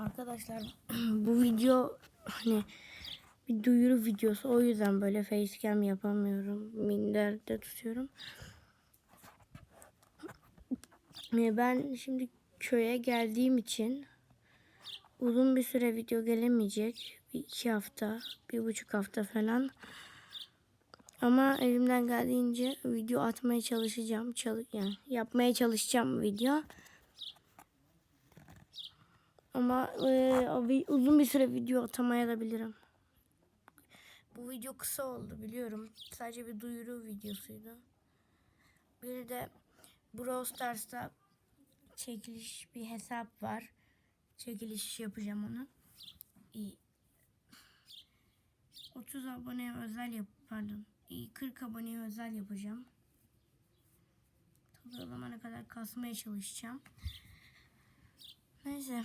Arkadaşlar bu video hani bir duyuru videosu o yüzden böyle facecam yapamıyorum. Minderde tutuyorum. Ben şimdi köye geldiğim için uzun bir süre video gelemeyecek. Bir iki hafta, bir buçuk hafta falan. Ama elimden geldiğince video atmaya çalışacağım. Çalı yani yapmaya çalışacağım video. Ama e, uzun bir süre video atamayabilirim. Bu video kısa oldu biliyorum. Sadece bir duyuru videosuydu. Bir de Brawl Stars'ta çekiliş bir hesap var. Çekiliş yapacağım onu. İyi. 30 aboneye özel yap pardon. İyi, 40 aboneye özel yapacağım. Tabii o zamana kadar kasmaya çalışacağım. Neyse.